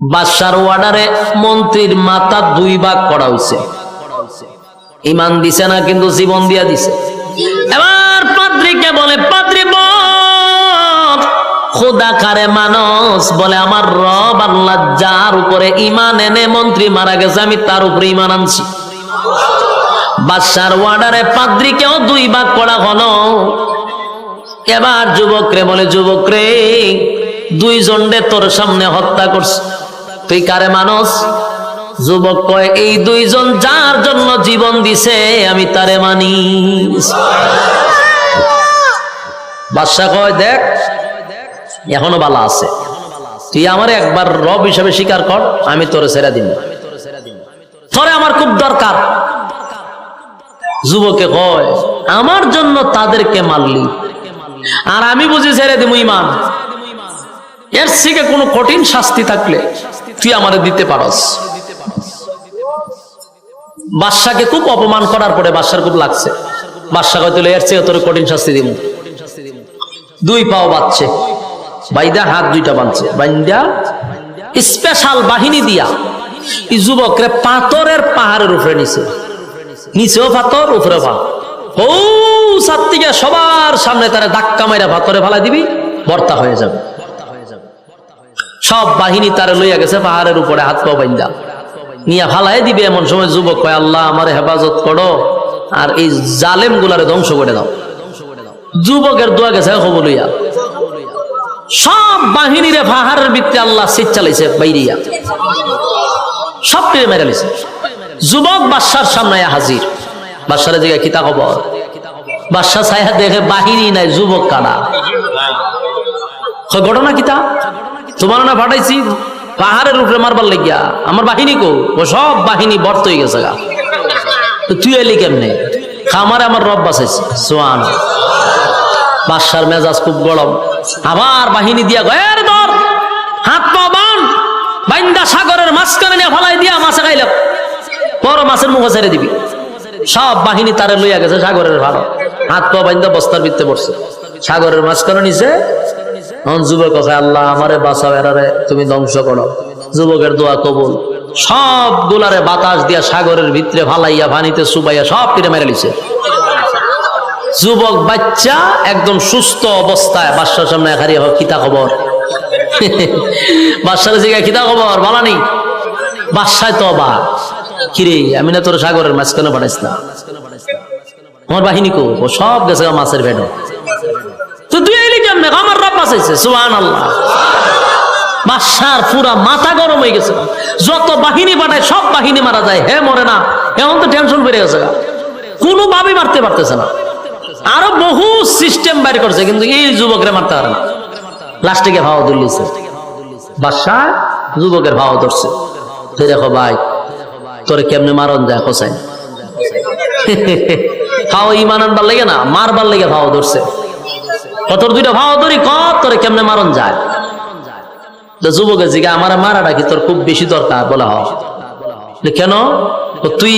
বাদশার ওয়ার্ডারে মন্ত্রীর মাথা দুই ভাগ করা হয়েছে ইমান দিছে না, কিন্তু জীবন দিয়া দিছে। এবার পাদ্রিকে বলে বল আমার রব আল্লাহ যার উপরে ইমান এনে মন্ত্রী মারা গেছে, আমি তার উপরে ইমান আনছি। বাদশার ওয়ার্ডারে পাদ্রিকেও দুই ভাগ করা হলো। এবার যুবক রে বলে যুবক রে দুইজন রে তোর সামনে হত্যা করছে। তুই কারে মানুষ? যুবক কয়, এই দুইজন যার জন্য জীবন দিছে, আমি তারে মানি। বাদশা কয়, দেখ, এখনও বালা আছে। তুই আমার একবার রব হিসাবে স্বীকার কর, আমি তোরে ছেড়ে দিন তোরে আমার খুব দরকার। যুবকে কয়, আমার জন্য তাদেরকে মারলি। আর আমি বুঝি ছেড়ে দিব ইমান। এর থেকে কোনো কঠিন শাস্তি থাকলে তুই আমারে দিতে পারস। বাদশাকে খুব অপমান করার পরে বাদশার খুব লাগছে। বাদশা কয় তুলে এর চেয়ে তোর কঠিন শাস্তি দিব দুই পাও বাঁচছে বাইদা হাত দুইটা বাঁধছে। বাইন্দা স্পেশাল বাহিনী দিয়া এই যুবকরে পাথরের পাহাড়ের উপরে নিছে। নিচেও পাথর উপরে পা ও সাত্তিকে সবার সামনে তারা ধাক্কা মাইরা পাথরে ফালা দিবি, বর্তা হয়ে যাবে। সব বাহিনী তারে লইয়া গেছে পাহাড়ের উপরে হাত পা নিয়া ফালাই দিবে এমন সময় যুবক কয় আল্লাহ আমার হেফাজত করো আর এই জালেম গুলারে ধ্বংস করে দাও। যুবকের দোয়া গেছে খবর লইয়া। সব বাহিনীরে পাহাড়ের ভিত্তি আল্লাহ শীত চালাইছে বাইরিয়া। সব টেনে মেরে লিছে যুবক বাদশার সামনে হাজির। বাদশারে দিকে কিতা খবর? বাদশা ছায়া দেখে বাহিনী নাই যুবক কয়, ঘটনা কিতা তোমার না পাঠাইছি, পাহাড়ের উপরে মারবার লাগিয়া। আমার বাহিনী কো? ও সব বাহিনী বর্ত হয়ে গেছে গা। তুই এলি কেমনে? খামারে আমার রব বাসাইছে সোয়ান বাদশার মেজাজ খুব গরম। আবার বাহিনী দিয়া গয়ের ধর হাত পা বান, বাইন্দা সাগরের মাঝখানে নিয়ে ফলাই দিয়া মাছে খাইল বড় মাছের মুখে ছেড়ে দিবি। সব বাহিনী তারে লইয়া গেছে সাগরের ভাড়া। হাত পা বাইন্দা বস্তার ভিত্তে পড়ছে সাগরের মাঝখানে নিছে তখন যুবক আল্লাহ, আমারে বাঁচাও, এরারে তুমি ধ্বংস করো। যুবকের দোয়া কবুল। সব গুলারে বাতাস দিয়া সাগরের ভিতরে ফালাইয়া, ভানিতে সুবাইয়া সব কেটে মেরে লিছে যুবক বাচ্চা একদম সুস্থ অবস্থায় বাদশার সামনে হারি হোক কিতা খবর। বাদশার জিগা কিতা খবর, বলা নেই। বাদশায় তো বা কিরে, আমি না তোর সাগরের মাঝখানে পাঠাইস না আমার বাহিনী কো সব গেছে মাছের ভেড়ো। তো ভাবে মারতে পারতেছে না। আরও বহু সিস্টেম বাইর করছে, কিন্তু এই যুবকরে মারতে পারে না। লাস্টে গিয়ে ভাও ধরলিছে বাদশাহ যুবকের ভাও ধরছে। দেখো ভাই, তোরে কেমনে মারন যায় হোসাইন? খাও ইমান আনবার লেগে না, মারবার লেগে ভাও ধরছে। কতর দুইটা ভাও কত তোরে কেমনে মারন যায়? তো যুবকের জিগা আমার মারাটা কি তোর খুব বেশি দরকার? বলা, হয়। কেন? তুই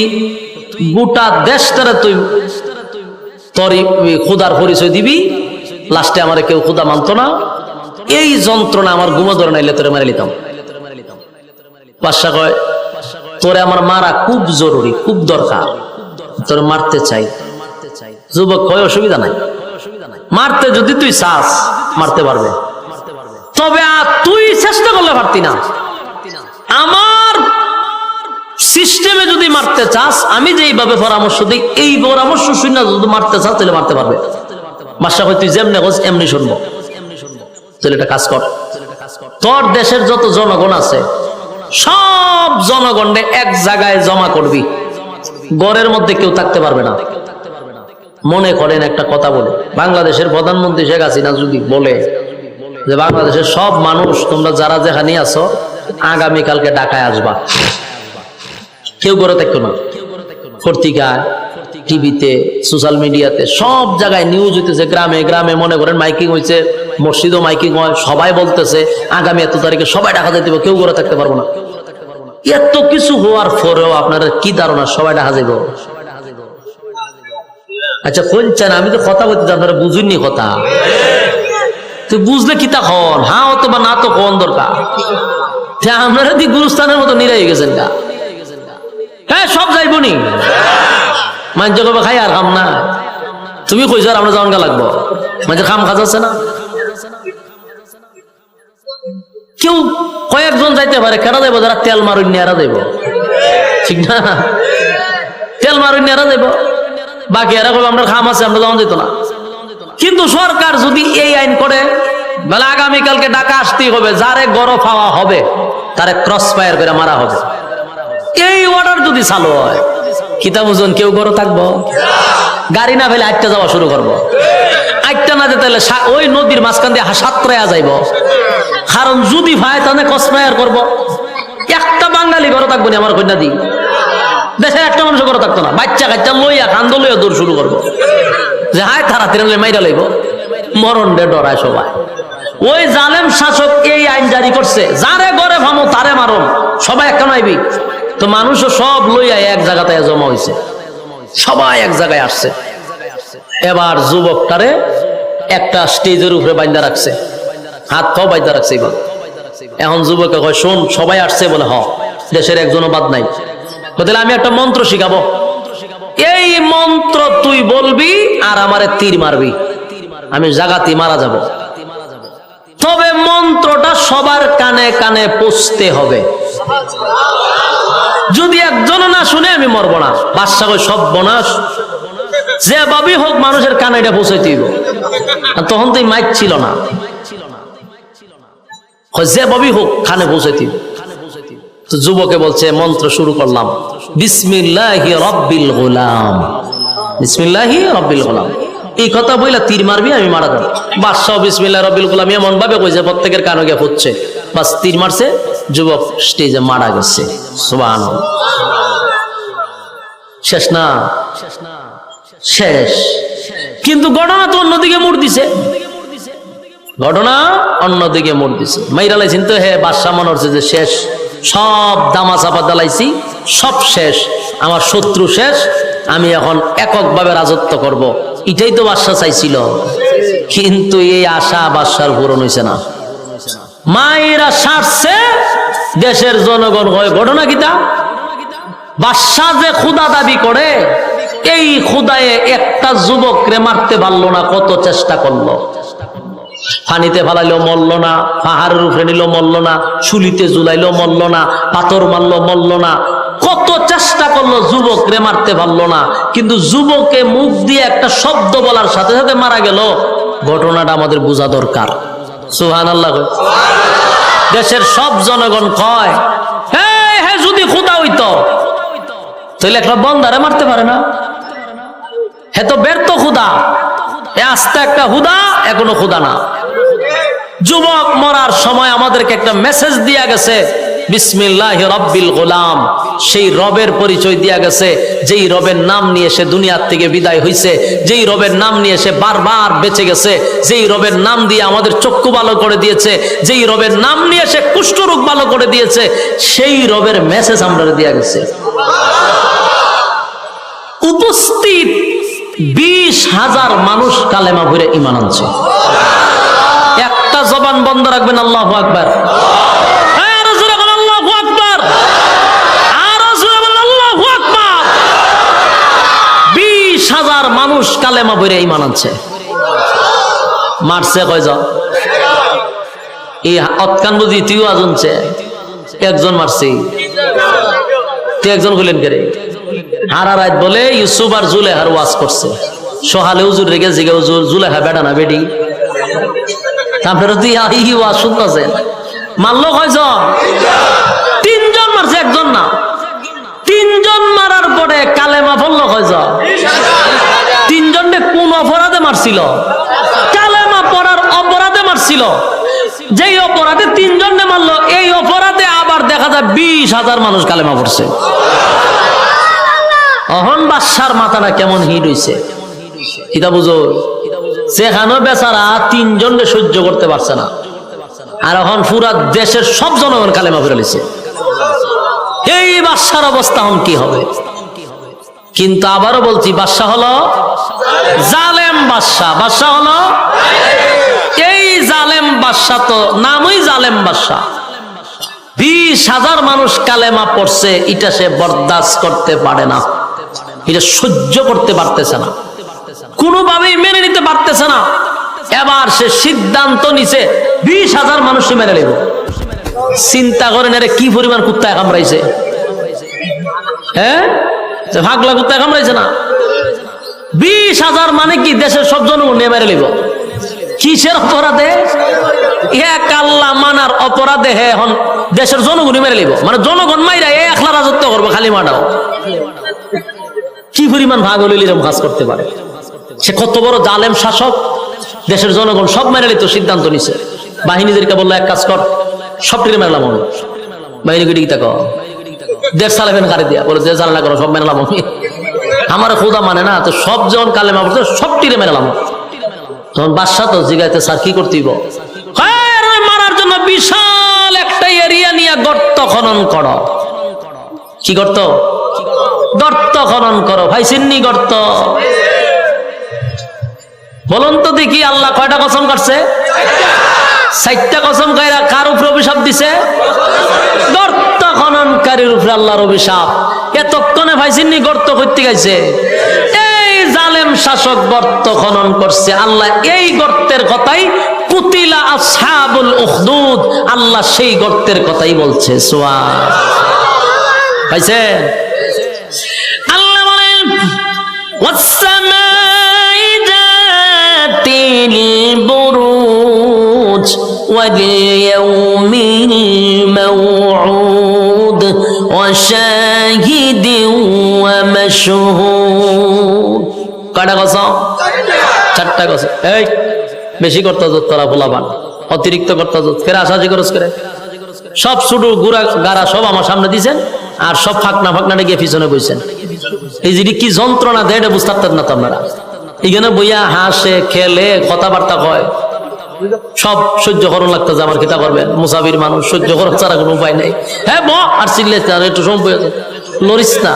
গোটা দেশটারে তুই তোর খুদার পরিচয় দিবি। লাস্টে আমার কেউ খুদা মানতো না। এই যন্ত্রণা আমার ঘুমো ধরে নাইলে তোরে মারি লিতাম বাদশা কয়, তোরে আমার মারা খুব জরুরি, খুব দরকার। তোরে মারতে চাই। যুবক কয়, অসুবিধা নাই। মারতে যদি তুই চাস, মারতে পারবে। তবে তুই চেষ্টা করলে পারতি না। আমার সিস্টেমে যদি মারতে চাস, আমি যেইভাবে পরামর্শ দিই, এই পরামর্শ শুনে যদি মারতে চাস, তাহলে মারতে পারবে। হয় তুই যেমনি হোস এমনি শুনব। এটা কাজ কর। তোর দেশের যত জনগণ আছে, সব জনগণে এক জায়গায় জমা করবি। গড়ের মধ্যে কেউ থাকতে পারবে না। মনে করেন একটা কথা বলে। বাংলাদেশের প্রধানমন্ত্রী শেখ হাসিনা যদি বলে যে বাংলাদেশের সব মানুষ, তোমরা যারা যেখানে আছো, আগামীকালকে ঢাকায় আসবা। কেউ করে থাকতো না। পত্রিকায়, টিভিতে, সোশ্যাল মিডিয়াতে, সব জায়গায় নিউজ হইতেছে, গ্রামে গ্রামে মনে করেন মাইকিং হয়েছে মসজিদও মাইকিং হয়, সবাই বলতেছে, আগামী এত তারিখে সবাই ঢাকা যেতে কেউ করে থাকতে পারব না। এত কিছু হওয়ার পরেও আপনারা কি ধারণা? সবাই ঢাকা যাইব। আচ্ছা কোনছেন আমি তো কথা বলতে আপনারা বুঝুননি কথা। তুই বুঝলে কি তা হন? হ্যাঁ অথবা না তো কোন দরকার। যে আপনারা দি গুরুস্থানের মতো নিরাই গেছেন গা? হ্যাঁ সব যাইব নি মাঞ্জ কবে খাই আর খাম না। তুমি কইছো আর আমরা যাওয়ান লাগবো। মাঝে খাম খাজ আছে না? কেউ কয়েকজন যাইতে পারে কেন যাইব? যারা তেল মারুন নেরা যাইব। ঠিক না? তেল মারুন নেরা যাইব। বাকি এরা কবে আমরা খাম আছে, আমরা যাওয়া যেত না। কিন্তু সরকার যদি এই আইন করে, বলে আগামীকালকে ডাকা আসতেই হবে, যারে গড় পাওয়া হবে, তারে ক্রস ফায়ার করে মারা হবে। এই অর্ডার যদি চালু হয়, কিতাব ওজন কেউ গড় থাকব? গাড়ি না ফেলে আটটা যাওয়া শুরু করব। আটটা না যেতে ওই নদীর মাঝখান দিয়ে সাতরায়া যাইব। কারণ যদি ভাই তাহলে ক্রস ফায়ার করব। একটা বাঙালি গড় থাকব না, আমার কন্যা দি। দেশের একটা মানুষ গড় থাকতো না। বাচ্চা কাচ্চা লইয়া কান্দ লইয়া দৌড় শুরু করব। যে হায়, তারা তিরালে মাইরা লইব। মরণ ডে ডরায় সবাই। ওই জালেম শাসক এই আইন জারি করছে। যারে গড়ে ভামো, তারে মারণ সবাই একটা নাইবি। তো মানুষও সব লইয়া এক জায়গাতে জমা হয়েছে সবাই এক জায়গায় আসছে। এবার যুবকটারে একটা স্টেজের উপরে বাইন্দা রাখছে। হাত পাও বাইন্দা রাখছে এখন যুবকে কয়, শোন, সবাই আসছে বলে হ। দেশের একজনও বাদ নাই। তাহলে আমি একটা মন্ত্র শিখাবো। এই মন্ত্র তুই বলবি আর আমারে তীর মারবি। আমি জাগাতি মারা যাব। তবে মন্ত্রটা সবার কানে কানে পৌঁছতে হবে। যদি একজন না শুনে আমি মরবো না। বাদশা কই সব বনাস। যে ভাবি হোক মানুষের কানে এটা পৌঁছাইতে তখন তো মাইক ছিল না। যে ভাবি হোক কানে পৌঁছাইতে। তো যুবকে বলছে, মন্ত্র শুরু করলাম। বিসমিল্লাহি রব্বিল গোলাম। বিসমিল্লাহি রব্বিল গোলাম। এই কথা বইলা তীর মারবি, আমি মারা দেব বাদশাহ বিসমিল্লাহ রব্বিল গোলাম এমন ভাবে কইছে, প্রত্যেকের কানে গিয়ে ফুটছে। বাস তীর মারছে, যুবক স্টেজে মারা গেছে। সুবান শেষ না? শেষ। কিন্তু ঘটনা তো অন্যদিকে মোড় দিছে। ঘটনা অন্যদিকে মোড় দিছে। মাইরা চিন্তা হে বাদশাহ মনে হচ্ছে যে শেষ। সব দামা চাপা দালাইছি সব শেষ, আমার শত্রু শেষ, আমি এখন এককভাবে রাজত্ব করব। এটাই তো বাদশাহ চাইছিল। কিন্তু এই আশা বাদশার পূরণ হয়েছে না। মায়েরা সারছে, দেশের জনগণ হয়, ঘটনা কিতা বাদশাহ যে খুদা দাবি করে, এই খুদায়ে একটা যুবক রে মারতে পারল না, কত চেষ্টা করল। পানিতে ফালাইলো মরল না, পাহাড়ের উপরে নিল মরল না, শুলিতে জুলাইলো মরল না, পাথর মারলো মরল না। কত চেষ্টা করল যুবক রে মারতে পারল না, কিন্তু যুবকে মুখ দিয়ে একটা শব্দ বলার সাথে সাথে মারা গেল। ঘটনাটা আমাদের বোঝা দরকার। সুহান আল্লাহ দেশের সব জনগণ কয় হ্যাঁ হ্যাঁ যদি খুদা হইতো তাহলে একটা বন্দারে মারতে পারে না। হে তো ব্যর্থ খুদা এ আস্তে একটা হুদা, এখনও খুদা না। যুবক মরার সময় আমাদেরকে একটা মেসেজ দিয়া গেছে, বিসমিল্লাহ রব্বিল গোলাম। সেই রবের পরিচয় দিয়া গেছে, যেই রবের নাম নিয়ে সে দুনিয়ার থেকে বিদায় হইছে, যেই রবের নাম নিয়ে সে বারবার বেঁচে গেছে, যেই রবের নাম দিয়ে আমাদের চক্ষু ভালো করে দিয়েছে, যেই রবের নাম নিয়ে সে কুষ্ঠরোগ ভালো করে দিয়েছে, সেই রবের মেসেজ আমরা দিয়া গেছে। উপস্থিত বিশ হাজার মানুষ কালেমা ভরে ইমান আনছে। একটা জবান বন্ধ রাখবেন, আল্লাহ আকবার। হাজার মানুষ কালেমা ভরে ইমান আনছে। মারছে কয়জন এই অতকান বুঝি তুইও একজন মারছে। একজন হইলেন কে হারা বলে ইউসুফ আর জুলেহার ওয়াজ করছে। সহালে রেগে জিগে জুলেহা বেটা না বেডি। তারপরে ওয়াজ শুনতেছে। মারলো কয়জন? তিনজন মারছে, একজন না। তিনজন মারার পরে কালেমা কয়জন? তিনজনকে কোন অপরাধে মারছিল? কালেমা পড়ার অপরাধে মারছিল। যেই অপরাধে তিনজনে মারলো, এই অপরাধে আবার দেখা যায় বিশ হাজার মানুষ কালেমা পড়ছে। অহন বাদশার মাথাটা কেমন হিট হইছে? এটা বুঝো সেখানেও বেচারা তিনজনকে সহ্য করতে পারছে না। আর এখন পুরা দেশের সব জনগণ কালেমা ফিরে লিছে। এই বাদশার অবস্থা এখন কি হবে? কিন্তু আবারও বলছি, বাদশাহ হলো জালেম বাদশাহ। বাদশাহ হলো এই জালেম বাদশাহ তো নামই জালেম বাদশাহ। বিশ হাজার মানুষ কালেমা পড়ছে, এটা সে বরদাস্ত করতে পারে না। এটা সহ্য করতে পারতেছে না। কোনোভাবেই মেনে নিতে পারতেছে না। এবার সে সিদ্ধান্ত নিছে, বিশ হাজার মানুষ মেনে নেব। চিন্তা করেন, আরে কি পরিমাণ কুত্তায় কামড়াইছে? হ্যাঁ? ভাগলা কুত্তায় কামড়াইছে না? বিশ হাজার মানে কি? দেশের সব জনগণ নিয়ে মেরে নিব। কিসের অপরাধে? এক আল্লাহ মানার অপরাধে হে এখন দেশের জনগণই মেরে নিব। মানে জনগণ মাইরা এ একলা রাজত্ব করব, খালি মাটাও কি পরিমাণ ভাগ হলে এরকম কাজ করতে পারে। সে কত বড় জালেম শাসক, দেশের জনগণ সব মেনে নিত সিদ্ধান্ত নিছে। বাহিনীদেরকে বলল, এক কাজ কর সব টিরে মেলাম আমি বাহিনী গিয়ে তা কর দেড় সালে ফেন কারে দিয়া বলে, যে করো, সব মেলাম আমি আমার খোদা মানে না, তো সব যখন কালেমা পড়ছে সব টিরে মেলাম তখন বাদশাহ তো জিগাইতে, স্যার, কি করতেইব? মারার জন্য বিশাল একটা এরিয়া নিয়ে গর্ত খনন করো। কি গর্ত? গর্ত খনন করো। ভাই, সিন্নি গর্ত। বলুন তো দেখি আল্লাহ কয়টা কসম করছে? চারটা কসম কায়রা কার উপরে অভিশাপ দিছে? গর্ত খননকারীর উপরে আল্লাহর অভিশাপ। এতক্ষণে ভাইসিনি গর্ত করতে গেছে। এই জালেম শাসক গর্ত খনন করছে। আল্লাহ এই গর্তের কথাই কুতিলা আসহাবুল উখদুদ। আল্লাহ সেই গর্তের কথাই বলছে। সোয়া পাইছেন? والسماء ذات البروج واليوم الموعود وشاهد ومشهود কয়টা কসম চারটা কসম এই বেশি করতে যত তোরা পোলাবান অতিরিক্ত করতে যত ফের আসাজি খরচ করে সব শুধু গুড়া গাড়া সব আমার সামনে দিছেন আর সব ফাঁকনা ফাঁকনা গিয়ে পিছনে বইছেন। এই যে কি যন্ত্রণা দেয়, এটা বুঝতে পারতেন না তো আপনারা। এখানে বইয়া হাসে, খেলে, কথাবার্তা কয়। সব সহ্য করুন লাগতেছে, আমার কিতা করবেন মুসাফির মানুষ, সহ্য করার ছাড়া কোনো উপায় নেই। হ্যাঁ ব, আর চিল্লে আর একটু দে। লরিস না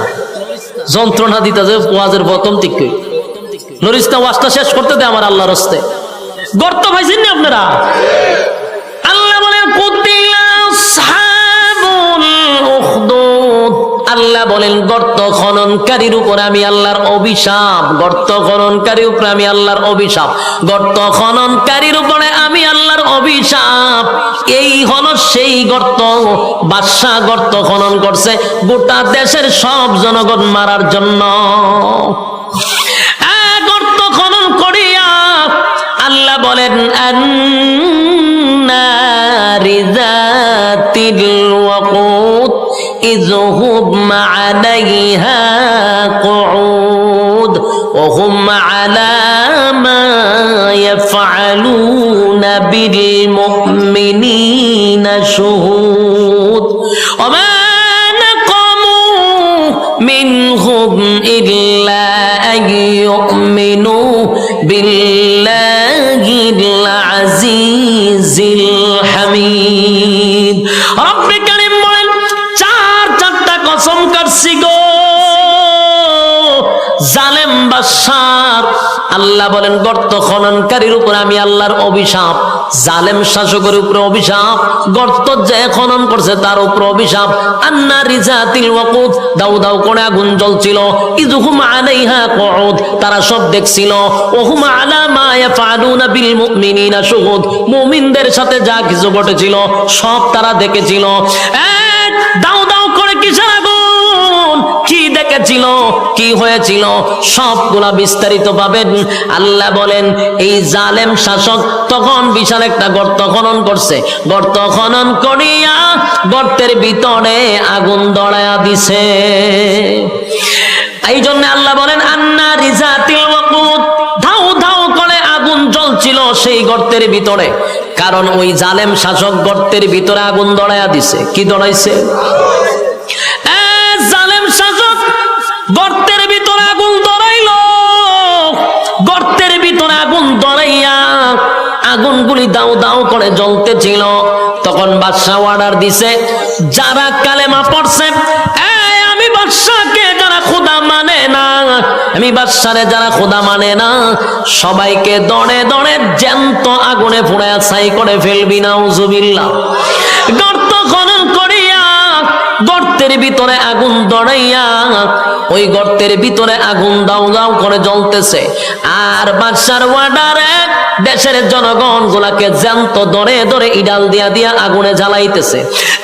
যন্ত্রণা দিতে যে ওয়াজের প্রথম ঠিক লরিস না ওয়াজটা শেষ করতে দে আমার আল্লাহর হস্তে। গর্ত পাইছেন না আপনারা? আল্লাহ বলেন, কুতিলা আল্লাহ বলেন, গর্ত খননকারীর উপর আমি আল্লাহর অভিশাপ, গর্ত খননকারীর উপর আমি আল্লাহর অভিশাপ, গর্ত খননকারীর উপরে আমি আল্লাহর অভিশাপ। এই হলো সেই গর্ত, বাদশাহ গর্ত খনন করছে গোটা দেশের সব জনগণ মারার জন্য। গর্ত খনন করিয়া আল্লাহ বলেন রিজাতিল ওয়াকুম إذ هم عليها قعود وهم على ما يفعلون بالمؤمنين شهود. وما نقموا منهم إلا أن يؤمنوا بالله العزيز الحميد কাটছি গো। জালেম বাদশার আল্লাহ বলেন, গর্ত খননকারীর উপর আমি আল্লাহর অভিশাপ, জালেম শাসকের অভিশাপ, গর্ত যে খনন করছে তার উপর অভিশাপ। আন্না রিজাতিল ওয়াকুদ দাউ দাউ করে আগুন জ্বলছিল। আলাইহা কুউদ, তারা সব দেখছিল। ওহুম আলা মা ইয়াফআলুনা বিল মুমিনিনা মুমিনদের সাথে যা কিছু ঘটেছিল, সব তারা দেখেছিল। এক দেখেছিল, কি হয়েছিল? সবগুলা বিস্তারিত পাবেন আল্লাহ বলেন, এই জালেম শাসক তখন বিশাল একটা গর্ত খনন করছে। গর্ত খনন করিয়া গর্তের ভিতরে আগুন দড়ায়া দিছে। এই জন্য আল্লাহ বলেন, আন্না রিজাতিল ওয়াকুদ ধাউ ধাউ করে আগুন জ্বলছিল সেই গর্তের ভিতরে। কারণ ওই জালেম শাসক গর্তের ভিতরে আগুন দড়ায়া দিছে। কি দড়াইছে আগুনগুলি দাও দাও করে জ্বলতেছিল। তখন বাদশাহ অর্ডার দিছে, যারা কালেমা পড়ছে আমি বাদশাহকে যারা খোদা মানে না, আমি বাদশারে যারা খোদা মানে না, সবাইকে দড়ে দড়ে জ্যান্ত আগুনে পুড়ে ছাই করে ফেলবি না উজুবিল্লাহ গর্ত খনন করিয়া, গর্তের ভিতরে আগুন দড়াইয়া, ওই গর্তের ভিতরে আগুন দাও দাও করে জ্বলতেছে। আর বাদশার ওয়ার্ডারে দেশের জনগণ গুলাকে জ্যান্ত দরে দরে ইডাল দিয়া দিয়া আগুনে জ্বালাইতেছে।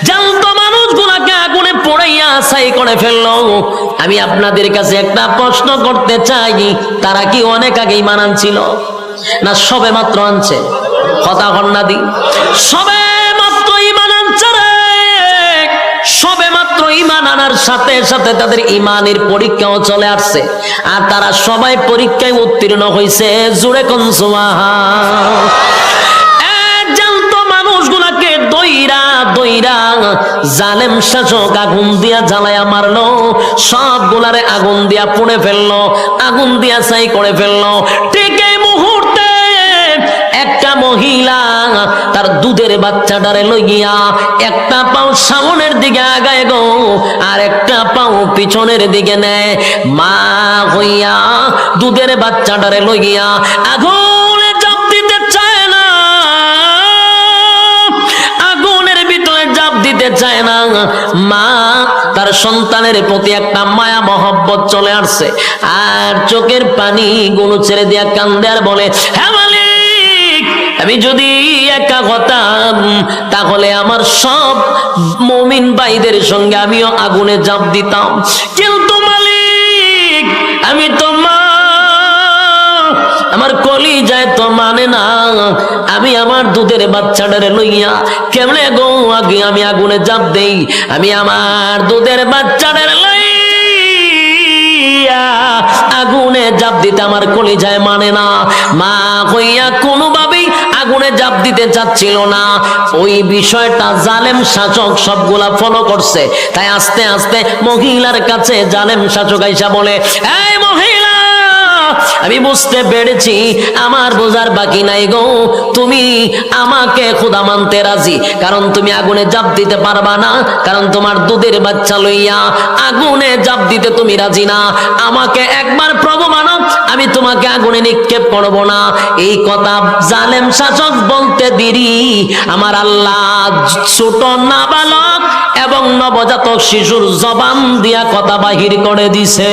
জ্যান্ত মানুষ গুলাকে আগুনে পোড়াইয়া ছাই করে ফেলল। আমি আপনাদের কাছে একটা প্রশ্ন করতে চাই, তারা কি অনেক আগেই মানান ছিল? না সবে মাত্র আনছে? কথা কন্যা দি। সবে মাত্র ইমান আনছে সবে ইমান আনার সাথে সাথে তাদের ইমানের পরীক্ষাও চলে আসছে। আর তারা সবাই পরীক্ষায় উত্তীর্ণ হয়েছে জুড়ে দইরা জালেম শাসক আগুন দিয়া জ্বালায়া মারলো, সবগুলারে আগুন দিয়া পুড়ে ফেলল, আগুন দিয়া ছাই করে ফেলল। ঠিক মহিলা, তার দুধের বাচ্চাটারে লইয়া একটা পাও সামনের দিকে আগায় গো, আর একটা পাও পিছনের দিকে নেয়। মা হইয়া দুধের বাচ্চাটারে লইয়া আগুনের ভিতরে জাপ দিতে চায় না। মা, তার সন্তানের প্রতি একটা মায়া মহব্বত চলে আসছে, আর চোখের পানি গুলো ছেড়ে দিয়া কান্দে আর বলে হ্যাঁ আমি যদি একা হতাম, তাহলে আমার সব মমিন ভাইদের সঙ্গে আমিও আগুনে জাপ দিতাম। কিন্তু মালিক, আমি তো আমার কলি যায় তো মানে না। আমি আমার দুধের বাচ্চাটারে লইয়া কেমনে গো, আগে আমি আগুনে জাপ দেই। আমি আমার দুধের বাচ্চাটারে আগুনে জাপ দিতে আমার কলি যায় মানে না। মা কইয়া কোনোভাবেই আগুনে জাপ দিতে চাচ্ছিল না। ওই বিষয়টা জালেম শাসক সবগুলা ফলো করছে। তাই আস্তে আস্তে মহিলার কাছে জালেম শাসক আইসা বলে, এই মহিলা আমি বুঝতে পেরেছি, আমার বোঝার বাকি নাই গো। তুমি আমাকে খোদা মানতে রাজি, কারণ তুমি আগুনে জাপ দিতে পারবা না, কারণ তোমার দুধের বাচ্চা লইয়া আগুনে জাপ দিতে তুমি রাজি না। আমাকে একবার প্রভু মানো আমি তোমাকে আগুনে নিক্ষেপ করব না। এই কথা জালেম শাসক বলতে দিরি। আমার আল্লাহ ছোট নাবালক এবং নবজাতক শিশুর জবান দিয়া কথা বাহির করে দিছে।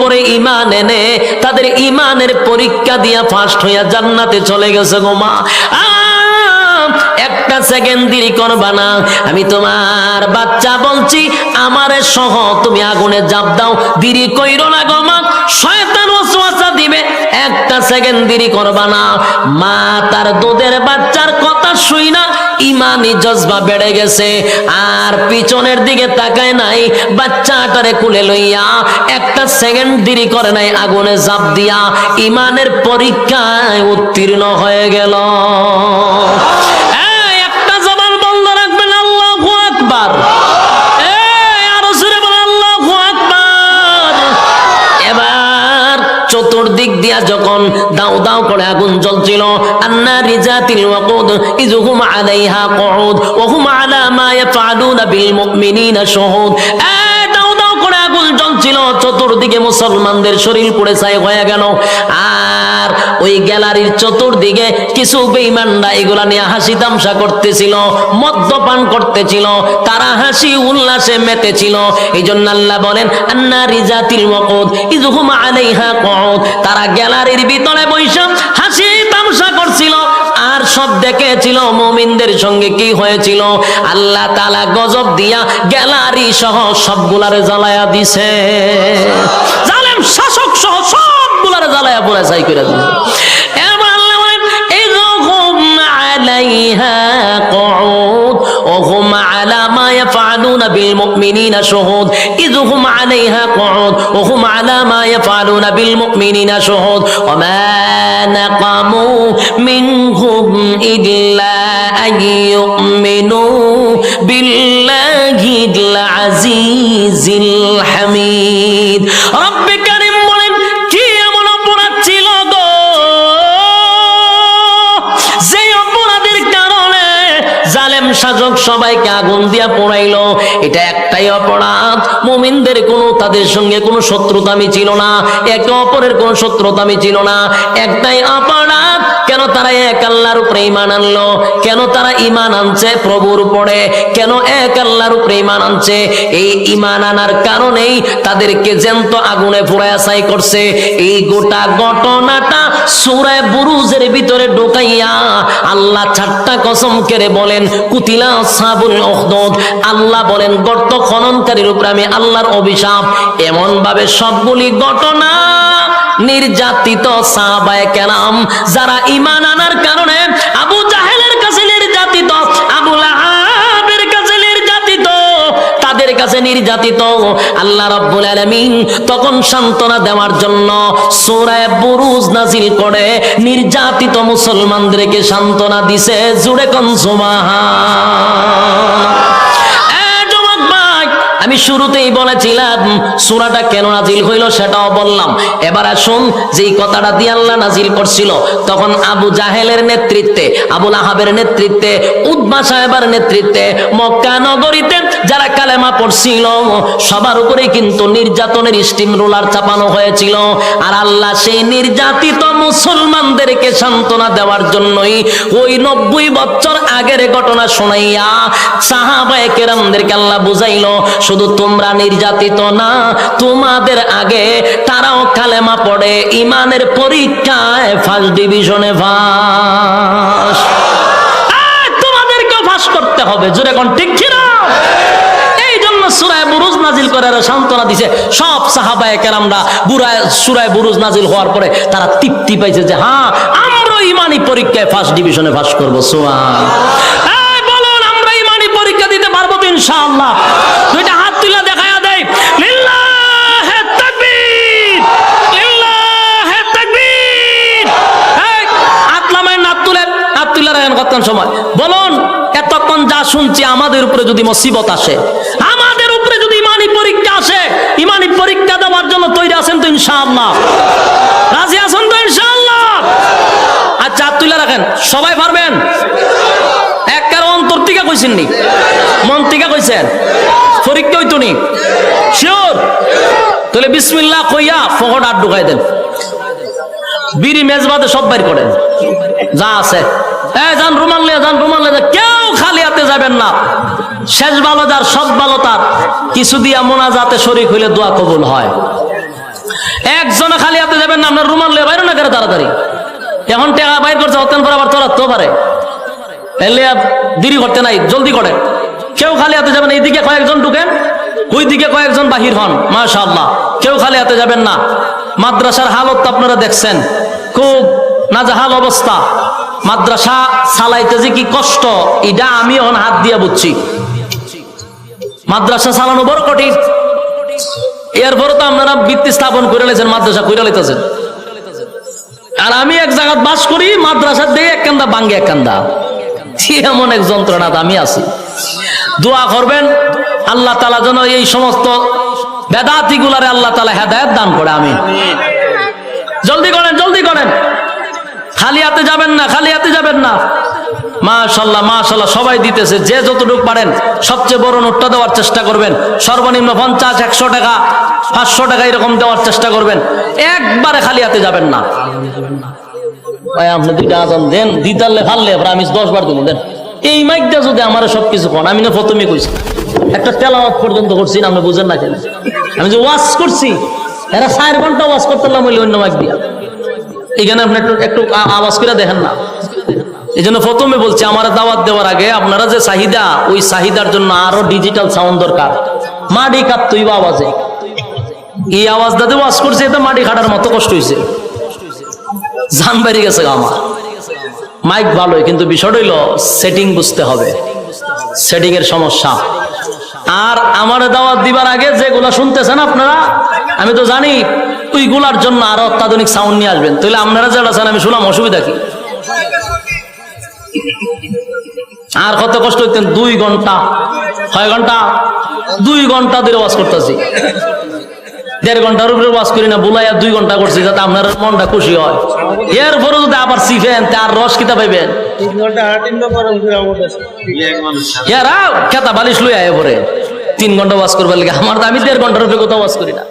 উপরে ইমান এনে তাদের ইমানের পরীক্ষা দিয়া ফার্স্ট হইয়া জান্নাতে চলে গেছে গো মা। একটা সেকেন্ড দেরি করবা না। আমি তোমার বাচ্চা বলছি, আমারে সহ তুমি আগুনে জাপ দাও। দেরি কইরো না গো মা, শয়তান ওয়াসওয়াসা দিবে। একটা সেকেন্ড দেরি করবা না। মা, তার দুধের বাচ্চার কথা শুই না। ইমানি জজবা বেড়ে গেছে। আর পিছনের দিকে তাকায় নাই। বাচ্চাটারে কুলে লইয়া একটা সেকেন্ড দেরি করে নাই, আগুনে জাপ দিয়া ইমানের পরীক্ষায় উত্তীর্ণ হয়ে গেল। চতুর্দিক দিয়া যখন দাও দাও করে আগুন জ্বলছিল, আন্না রিজাতিল ওয়াকুদ ইযহুম আলাইহা কুউদ ওয়া হুম আলা মা ইয়াফআলুনা বিল মুমিনিনা শুহুদ। চতুর্দিকে মুসলমানদের শরীর পুড়ে ছাই হয়ে গেল। আর ওই গ্যালারির চতুর্দিকে কিছু বেঈমানরা এগুলা নিয়ে হাসি তামসা করতেছিল, মদ্যপান করতেছিল, তারা হাসি উল্লাসে মেতেছিল। এই জন্য আল্লাহ বলেন আন্না রিজাতিল ওয়াকুদ, ইযহুম আলাইহা কুউদ। তারা গ্যালারির ভিতরে বৈশা হাসি তামসা করছিল। সব দেখেছিল, মমিনদের সঙ্গে কি হয়েছিল? আল্লাহ তালা গজব দিয়া গ্যালারি সহ সবগুলারে জ্বালায়া দিছে। জালেম শাসক সহ সবগুলারে জ্বালায়া পড়ে চাই করে দিছে। আলাইহা কউদ, ওহুম يفعلون بالمؤمنين شهود. إذ هم عليها قعود وهم على ما يفعلون بالمؤمنين شهود. وما نقموا منهم إلا أن يؤمنوا بالله العزيز الحميد. শাসক সবাইকে আগুন দিয়া পড়াইল। এটা একটাই অপরাধ। মুমিনদের কোনো, তাদের সঙ্গে কোনো শত্রুতামি ছিল না। একে অপরের কোনো শত্রুতামি ছিল না। একটাই অপরাধ। কেন তারা এক আল্লাহর উপরে ইমান আনলো? কেন তারা ইমান আনছে? প্রভুর উপরে। কেন এক আল্লাহর উপরে ইমান আনছে? এই ইমান আনার কারণেই তাদেরকে জ্যান্ত আগুনে ছাই করছে। এই গোটা ঘটনাটা সুরায় বুরুজের ভিতরে ঢুকাইয়া আল্লাহ ছাট্টা কসম কেড়ে বলেন, কুতিলা সাবুল ওহদদ আল্লাহ বলেন, গর্ত খননকারীর উপরে আমি আল্লাহর অভিশাপ। এমন ভাবে সবগুলি ঘটনা নির্যাতিত সাহাবায়ে কেরাম, যারা ইমান আনার কারণে আবু জাহেলের কাছে নির্যাতিত, আবু লাহাবের কাছে নির্যাতিত, তাদের কাছে নির্যাতিত। আল্লাহ রাব্বুল আলামিন তখন সান্ত্বনা দেওয়ার জন্য সূরা বুরুজ নাজিল করে নির্যাতিত মুসলমানদেরকে সান্ত্বনা দিছে, জুড়ে কোন সুবহান। আমি শুরুতেই বলেছিলাম, সুরাটা কেন নাজিল হইল সেটাও বললাম। এবার আসুন, যেই কথাটা দিয়ে আল্লাহ নাজিল করছিল, তখন আবু জাহেলের নেতৃত্বে, আবুল আহাবের নেতৃত্বে উদ্বা সাহেবের নেতৃত্বে, মক্কা নগরীতে যারা কালেমা পড়ছিল, সবার উপরে কিন্তু নির্যাতনের স্টিম রোলার চাপানো হয়েছিল। আর আল্লাহ সেই নির্যাতিত মুসলমানদেরকে সান্ত্বনা দেওয়ার জন্যই ওই নব্বই বছর আগের ঘটনা শোনাইয়া সাহাবায়ে কেরামদেরকে আল্লাহ বুঝাইলো, শুধু তোমরা নির্যাতিত না। তোমাদের আগে তারাও কালেমা পড়ে, ইমানের পরীক্ষায় ফার্স্ট ডিভিশনে ফাঁস। তোমাদেরকেও ফাঁস করতে হবে, জোরে কোন ঠিক জন্য সুরায় বুরুজ নাজিল করে সান্ত্বনা দিছে। সব সাহাবায়ে কেরামরা বুরায় সুরায় বুরুজ নাজিল হওয়ার পরে তারা তৃপ্তি পাইছে যে হ্যাঁ আমরা ইমানি পরীক্ষায় ফার্স্ট ডিভিশনে ফাঁস করব সোয়ান বলুন, আমরা ইমানি পরীক্ষা দিতে পারব তো ইনশাআল্লাহ দুইটা হাত তুলে দেখায়া দেয় লিল্লাহে তাকবীর লিল্লাহে তাকবীর এই, হাত নামায় নাত তুলেন হাত কতক্ষণ সময়। বলুন, এতক্ষণ যা শুনছি আমাদের উপরে যদি মুসিবত আসে, আমাদের উপরে যদি ইমানি পরীক্ষা আসে, ইমানি পরীক্ষা দেওয়ার জন্য তৈরি আছেন তো ইনশাআল্লাহ। রাজি আছেন তো ইনশাআল্লাহ? আচ্ছা হাত তুলে রাখেন। সবাই পারবেন? একবার অন্তর থেকে কইছেন নি? মন থেকে কইছেন? পরীক্ষা হইতো শিওর? তাহলে বিসমিল্লাহ কইয়া ফকট আর ঢুকাই দেন। বিড়ি মেজবাদে সব বাইর করেন। যা আছে। এ, যান রুমাল লিয়ে যান রুমাল যান। কেউ খালি হাতে যাবেন না। শেষ ভালো যার, সব ভালো তার। কিছু দিয়া মোনাজাতে শরীক হইলে দোয়া কবুল হয়। একজনে খালি হাতে যাবেন না, আপনার রুমাল লিয়ে বাইরে না করে তাড়াতাড়ি? এখন টাকা বাইর করছে হতেন পর আবার চলাতেও পারে। এলে দেরি করতে নাই, জলদি করেন কেউ খালি হাতে যাবেন এইদিকে কয়েকজন ঢুকেন ওই দিকে কয়েকজন বাহির হন, মাশাআল্লাহ। কেউ খালি হাতে যাবেন না। মাদ্রাসার হালত আপনারা দেখছেন। খুব নাজাহাল অবস্থা। মাদ্রাসা চালাইতে যে কি কষ্ট এটা আমি এখন হাত দিয়া বুঝছি। মাদ্রাসা চালানো বড় কঠিন। এরপরে তো আপনারা বৃত্তি স্থাপন করে লেছেন মাদ্রাসা করে লেতেছেন। আর আমি এক জায়গায় বাস করি মাদ্রাসার দিয়ে এক কান্দা বাঙ্গে এক কান্দা। এমন এক যন্ত্রণাতে আমি আছি। দোয়া করবেন আল্লাহ তালা যেন এই সমস্ত বেদাতি গুলারে আল্লাহ তালা হেদায়ত দান করে আমি জলদি করেন জলদি করেন। খালি হাতে যাবেন না, খালি হাতে যাবেন না। মাশাল্লাহ মাশাল্লাহ, সবাই দিতেছে। যে যতটুকু পারেন, সবচেয়ে বড় নোটটা দেওয়ার চেষ্টা করবেন। সর্বনিম্ন পঞ্চাশ, একশো টাকা, পাঁচশো টাকা এরকম দেওয়ার চেষ্টা করবেন। একবারে খালি হাতে যাবেন না। আপনি দেন আমি দেন এই যদি সবকিছু আমি না কইছি। একটা পর্যন্ত করছি বুঝেন না কেন? আমি যে ওয়াশ করছি, এরা চার ঘণ্টা ওয়াশ করতাম বলে অন্য মাইক দিয়া। এখানে আপনি একটু একটু আওয়াজ করে দেখেন না। এই জন্য প্রথমে বলছি, আমার দাওয়াত দেওয়ার আগে আপনারা যে চাহিদা, ওই চাহিদার জন্য আরও ডিজিটাল সাউন্ড দরকার। মাটি কাঁপতই বা আওয়াজে। এই আওয়াজটা দিয়ে ওয়াশ করছে এটা মাটি কাটার মতো কষ্ট হয়েছে জান বেরিয়ে গেছে আমার। মাইক ভালোই, কিন্তু বিষয়টা হইল সেটিং বুঝতে হবে। সেটিং এর সমস্যা। আর আমার দাওয়াত দিবার আগে যেগুলা শুনতেছেন আপনারা, আমি তো জানি ওইগুলার জন্য আরও অত্যাধুনিক সাউন্ড নিয়ে আসবেন। তাহলে আপনারা যেটা চান আমি শুনলাম, অসুবিধা কি? আর কত কষ্ট হইতেন? দুই ঘণ্টা। ছয় ঘণ্টা? দুই ঘণ্টা ধরে ওয়াজ করতেছি। দেড় ঘণ্টার উপরে ওয়াজ করি না, বুলাইয়া দুই ঘণ্টা করছি, যাতে আপনার মনটা খুশি হয়। এরপরে যদি আবার শিখেন তার রস কিতা পাইবেন? তিন ঘণ্টা হাঁটিন বা পরে হুজুর আমাদের ইয়ারা খেতা বালিশ লই আয় তিন ঘণ্টা ওয়াজ করবার লাগে। আমার তো আমি দেড় ঘণ্টার উপরে কোথাও ওয়াজ করি না।